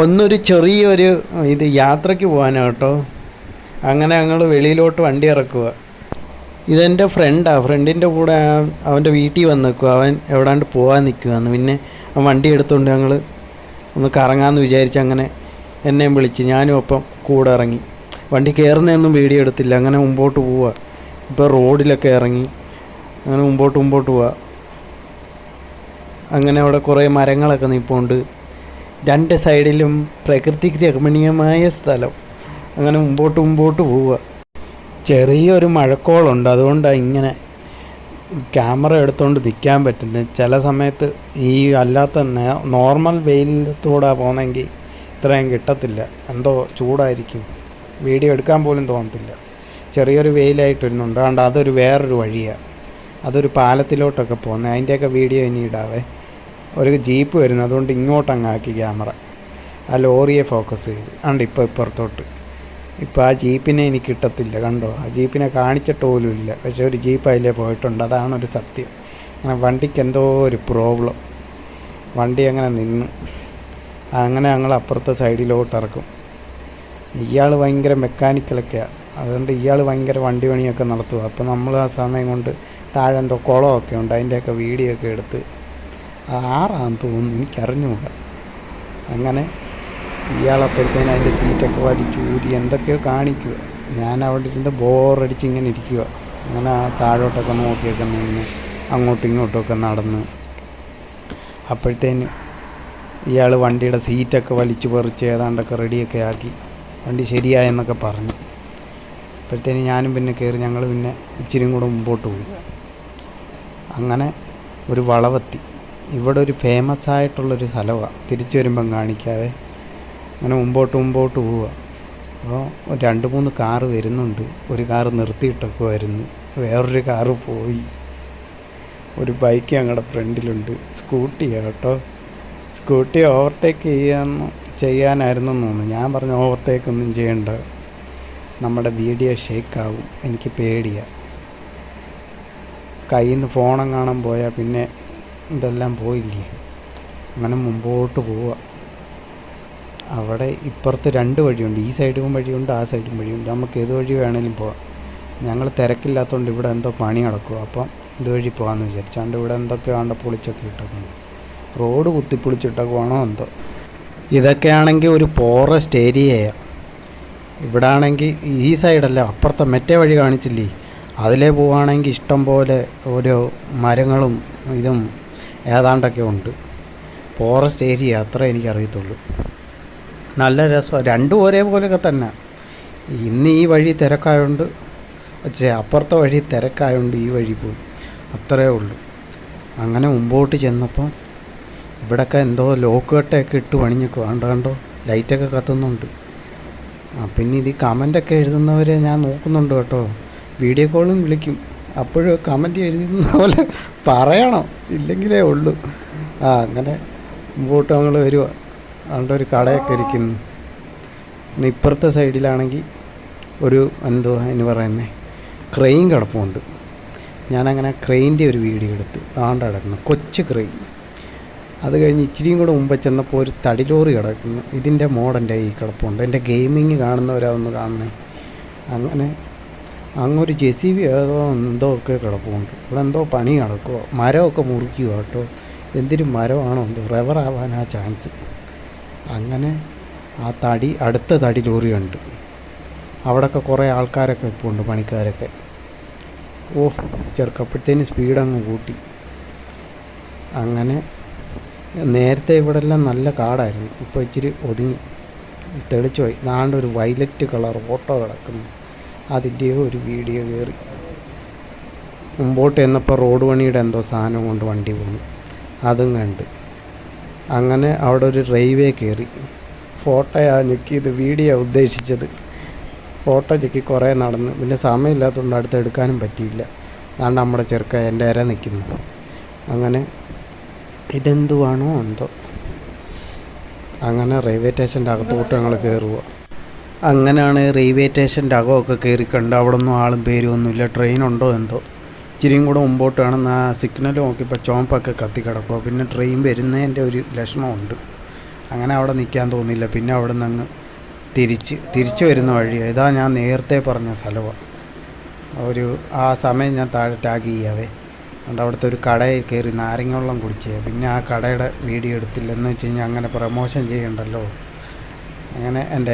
ഒന്നൊരു ചെറിയൊരു ഇത് യാത്രയ്ക്ക് പോകാനാണ് കേട്ടോ. അങ്ങനെ ഞങ്ങൾ വെളിയിലോട്ട് വണ്ടി ഇറക്കുക. ഇതെന്റെ ഫ്രണ്ടാണ് ഫ്രണ്ടിന്റെ കൂടെ അവന്റെ വീട്ടിൽ വന്ന് നിൽക്കുക അവൻ എവിടാണ്ട് പോകാൻ നിൽക്കുകയെന്ന് പിന്നെ അവൻ വണ്ടി എടുത്തുകൊണ്ട് ഞങ്ങൾ ഒന്ന് കറങ്ങാമെന്ന് വിചാരിച്ച് അങ്ങനെ എന്നെയും വിളിച്ച് ഞാനും ഒപ്പം കൂടെ ഇറങ്ങി. വണ്ടി കയറുന്നതൊന്നും വീഡിയോ എടുത്തില്ല. അങ്ങനെ മുമ്പോട്ട് പോവുക ഇപ്പോൾ റോഡിലൊക്കെ ഇറങ്ങി. അങ്ങനെ മുമ്പോട്ട് മുമ്പോട്ട് പോവുക അങ്ങനെ അവിടെ കുറേ മരങ്ങളൊക്കെ നിൽപ്പുണ്ട് രണ്ട് സൈഡിലും പ്രകൃതിക്ക് രമണീയമായ സ്ഥലം. അങ്ങനെ മുമ്പോട്ട് മുമ്പോട്ട് പോവുക. ചെറിയൊരു മഴക്കോളുണ്ട്. അതുകൊണ്ടാണ് ഇങ്ങനെ ക്യാമറ എടുത്തുകൊണ്ട് നിൽക്കാൻ പറ്റുന്നത് ചില സമയത്ത് ഈ അല്ലാത്ത നോർമൽ വെയിലത്തൂടെ പോകുന്നെങ്കിൽ ഇത്രയും കിട്ടത്തില്ല. എന്തോ ചൂടായിരിക്കും. വീഡിയോ എടുക്കാൻ പോലും തോന്നത്തില്ല. ചെറിയൊരു വെയിലായിട്ട് വരുന്നുണ്ട്. അതുകൊണ്ട് അതൊരു വേറൊരു വഴിയാണ് അതൊരു പാലത്തിലോട്ടൊക്കെ പോകുന്നത് അതിന്റെയൊക്കെ വീഡിയോ ഇനി ഇടാവേ. ഒരു ജീപ്പ് വരുന്നത് അതുകൊണ്ട് ഇങ്ങോട്ടങ്ങ് ആക്കി ക്യാമറ. ആ ലോറിയെ ഫോക്കസ് ചെയ്ത്. കണ്ട് ഇപ്പോൾ ഇപ്പുറത്തോട്ട്. ഇപ്പോൾ ആ ജീപ്പിനെ എനിക്ക് കിട്ടത്തില്ല കണ്ടോ? ആ ജീപ്പിനെ കാണിച്ചിട്ട് പോലും ഇല്ല. പക്ഷേ ഒരു ജീപ്പ് അതിലേ പോയിട്ടുണ്ട്. അതാണ് ഒരു സത്യം. അങ്ങനെ വണ്ടിക്ക് എന്തോ ഒരു പ്രോബ്ലം വണ്ടി അങ്ങനെ നിന്ന്. അങ്ങനെ ഞങ്ങൾ അപ്പുറത്തെ സൈഡിലോട്ട് ഇറക്കും. ഇയാൾ ഭയങ്കര മെക്കാനിക്കലൊക്കെയാണ് അതുകൊണ്ട് ഇയാൾ ഭയങ്കര വണ്ടി പണിയൊക്കെ നടത്തുക അപ്പോൾ നമ്മൾ ആ സമയം കൊണ്ട് താഴെ എന്തോ കുളമൊക്കെ ഉണ്ട്. അതിന്റെയൊക്കെ വീഡിയോ ഒക്കെ എടുത്ത് ആറാന്ന് തോന്നുന്നു എനിക്കറിഞ്ഞുകൂടാ അങ്ങനെ ഇയാളപ്പോഴത്തേന് അതിന്റെ സീറ്റൊക്കെ വലിച്ചു ഊരി എന്തൊക്കെയോ കാണിക്കുക ഞാൻ അവിടെ ഇരുന്ന് ബോറടിച്ച് ഇങ്ങനെ ഇരിക്കുക അങ്ങനെ ആ താഴോട്ടൊക്കെ നോക്കിയൊക്കെ നിന്ന് അങ്ങോട്ടും ഇങ്ങോട്ടുമൊക്കെ നടന്ന് അപ്പോഴത്തേന് ഇയാൾ വണ്ടിയുടെ സീറ്റൊക്കെ വലിച്ചു പറിച്ച് ഏതാണ്ടൊക്കെ റെഡിയൊക്കെ ആക്കി വണ്ടി ശരിയായെന്നൊക്കെ പറഞ്ഞു. അപ്പോഴത്തേന് ഞാനും പിന്നെ കയറി ഞങ്ങൾ പിന്നെ ഇച്ചിരിയും കൂടെ മുമ്പോട്ട് പോയി. അങ്ങനെ ഒരു വളവെത്തി. ഇവിടെ ഒരു ഫേമസ് ആയിട്ടുള്ളൊരു സ്ഥലമാണ് തിരിച്ചു വരുമ്പം കാണിക്കാതെ അങ്ങനെ മുമ്പോട്ട് മുമ്പോട്ട് പോവുക അപ്പോൾ രണ്ട് മൂന്ന് കാറ് വരുന്നുണ്ട്. ഒരു കാറ് നിർത്തിയിട്ടൊക്കെ വരുന്നു വേറൊരു കാറ് പോയി. ഒരു ബൈക്ക് ഞങ്ങളുടെ ഫ്രണ്ടിലുണ്ട്. സ്കൂട്ടിയാണ് കേട്ടോ. സ്കൂട്ടി ഓവർടേക്ക് ചെയ്യാൻ ചെയ്യാനായിരുന്നു തോന്നുന്നു. ഞാൻ പറഞ്ഞു ഓവർടേക്ക് ഒന്നും ചെയ്യണ്ട. നമ്മുടെ വീഡിയോ ഷേക്കാവും എനിക്ക് പേടിയാണ് കയ്യിൽ നിന്ന് ഫോണും കാണാൻ പോയാൽ പിന്നെ ഇതെല്ലാം പോയില്ലേ? അങ്ങനെ മുമ്പോട്ട് പോവുക. അവിടെ ഇപ്പുറത്ത് രണ്ട് വഴിയുണ്ട്. ഈ സൈഡും വഴിയുണ്ട് ആ സൈഡും വഴിയുണ്ട്. നമുക്ക് ഏത് വഴി വേണമെങ്കിലും പോവാം. ഞങ്ങൾ തിരക്കില്ലാത്തതുകൊണ്ട് ഇവിടെ എന്തോ പണി നടക്കും അപ്പം ഇതുവഴി പോകാമെന്ന് വിചാരിച്ചാണ്ട് ഇവിടെ എന്തൊക്കെ വേണ്ട പൊളിച്ചൊക്കെ ഇട്ടൊക്കെ റോഡ് കുത്തിപ്പൊളിച്ചിട്ടൊക്കെ വേണോ എന്തോ. ഇതൊക്കെയാണെങ്കിൽ ഒരു ഫോറസ്റ്റ് ഏരിയയാണ് ഇവിടെ ആണെങ്കിൽ ഈ സൈഡല്ല അപ്പുറത്തെ മറ്റേ വഴി കാണിച്ചില്ലേ? അതിലേ പോവുകയാണെങ്കിൽ ഇഷ്ടം പോലെ ഓരോ മരങ്ങളും ഇതും ഏതാണ്ടൊക്കെ ഉണ്ട്. ഫോറസ്റ്റ് ഏരിയ അത്ര എനിക്കറിയത്തുള്ളൂ. നല്ല രസമാണ് രണ്ടും ഒരേപോലെയൊക്കെ തന്നെ. ഇന്ന് ഈ വഴി തിരക്കായതുകൊണ്ട് ഛെ, അപ്പുറത്തെ വഴി തിരക്കായതുകൊണ്ട് ഈ വഴി പോയി. അത്രേ ഉള്ളൂ. അങ്ങനെ മുമ്പോട്ട് ചെന്നപ്പം ഇവിടെയൊക്കെ എന്തോ ലോക്ക് കട്ടയൊക്കെ ഇട്ട് പണിഞ്ഞൊക്കെ കണ്ടോ കണ്ടോ? ലൈറ്റൊക്കെ കത്തുന്നുണ്ട്. പിന്നെ ഇത് കമന്റൊക്കെ എഴുതുന്നവരെ ഞാൻ നോക്കുന്നുണ്ട് കേട്ടോ. വീഡിയോ കോളും വിളിക്കും. അപ്പോഴും കമന്റ് എഴുതുന്ന പോലെ പറയണം. ഇല്ലെങ്കിലേ ഉള്ളൂ. ആ അങ്ങനെ മുമ്പോട്ട് ഞങ്ങൾ വരുക അവിടെ ഒരു കടയൊക്കെ ഇരിക്കുന്നു. പിന്നെ ഇപ്പുറത്തെ സൈഡിലാണെങ്കിൽ ഒരു എന്തോ അതിന് പറയുന്നത് ക്രെയിൻ കിടപ്പുണ്ട്. ഞാനങ്ങനെ ക്രെയിന്റെ ഒരു വീഡിയോ എടുത്ത് ആണ്ട് കിടക്കുന്നു കൊച്ചു ക്രെയിൻ. അത് കഴിഞ്ഞ് ഇച്ചിരിയും കൂടെ മുമ്പ് ചെന്നപ്പോൾ ഒരു തടിലോറി കിടക്കുന്നു. ഇതിന്റെ മോഡന്റെ ഈ കിടപ്പുണ്ട്. എന്റെ ഗെയിമിങ് കാണുന്നവരതൊന്ന് കാണുന്നത് അങ്ങനെ അങ്ങൊരു ജെ സി ബി ഏതോ എന്തോ ഒക്കെ കിടപ്പുണ്ട്. ഇവിടെ എന്തോ പണി നടക്കുമോ മരമൊക്കെ മുറിക്കുക കേട്ടോ. എന്തിനും മരമാണോ എന്തോ. റബ്ബറാവാനാ ചാൻസ് അങ്ങനെ ആ തടി അടുത്ത തടി ലോറിയുണ്ട് അവിടെയൊക്കെ കുറേ ആൾക്കാരൊക്കെ ഇപ്പോൾ ഉണ്ട് പണിക്കാരൊക്കെ. ഓ ചെറുക്കപ്പോഴത്തേന് സ്പീഡ് അങ്ങ് കൂട്ടി. അങ്ങനെ നേരത്തെ ഇവിടെ എല്ലാം നല്ല കാടായിരുന്നു. ഇപ്പോൾ ഇച്ചിരി ഒതുങ്ങി. തെളിച്ചു പോയി നാണ്ട് ഒരു വയലറ്റ് കളർ ഓട്ടോ കിടക്കുന്നു. അതിന്റെയോ ഒരു വീഡിയോ കയറി. മുമ്പോട്ട് ചെന്നപ്പോൾ റോഡ് പണിയുടെ എന്തോ സാധനം കൊണ്ട് വണ്ടി പോന്നു. അതും കണ്ട്. അങ്ങനെ അവിടെ ഒരു റെയിൽവേ കയറി. ഫോട്ടോയാ ഞെക്കിയത് വീഡിയോ ഉദ്ദേശിച്ചത്. ഫോട്ടോ ചെക്കി കുറേ നടന്ന്. പിന്നെ സമയമില്ലാത്തതുകൊണ്ട് അടുത്ത് എടുക്കാനും പറ്റിയില്ല. അതാണ്ട് നമ്മുടെ ചെറുക്ക എന്റെ ഇര നിൽക്കുന്നു അങ്ങനെ ഇതെന്തുവാണോ എന്തോ. അങ്ങനെ റെയിൽവേ സ്റ്റേഷന്റെ അകത്തോട്ട് ഞങ്ങൾ കയറുക അങ്ങനെയാണ് റെയിൽവേ സ്റ്റേഷന്റെ അകമൊക്കെ കയറി അവിടെ ഒന്നും ആളും പേരും ഒന്നുമില്ല. ട്രെയിൻ ഉണ്ടോ എന്തോ. ഇച്ചിരിയും കൂടെ മുമ്പോട്ട് കാണുന്ന ആ സിഗ്നൽ നോക്കിയപ്പോൾ ചോമ്പൊക്കെ കത്തിക്കിടക്കുക പിന്നെ ട്രെയിൻ വരുന്നതിന്റെ ഒരു ലക്ഷണമുണ്ട്. അങ്ങനെ അവിടെ നിൽക്കാൻ തോന്നിയില്ല. പിന്നെ അവിടെ നിന്ന് അങ്ങ് തിരിച്ച് തിരിച്ചു വരുന്ന വഴി ഇതാ ഞാൻ നേരത്തെ പറഞ്ഞ സ്ഥലമാണ് ഒരു ആ സമയം ഞാൻ താഴെ ടാഗ് ചെയ്യാവേ. അതുകൊണ്ട് അവിടുത്തെ ഒരു കടയിൽ കയറി നാരങ്ങ വെള്ളം കുടിച്ചേ. പിന്നെ ആ കടയുടെ വീഡിയോ എടുത്തില്ല എന്ന് വെച്ച് കഴിഞ്ഞാൽ അങ്ങനെ പ്രമോഷൻ ചെയ്യണ്ടല്ലോ. അങ്ങനെ എന്റെ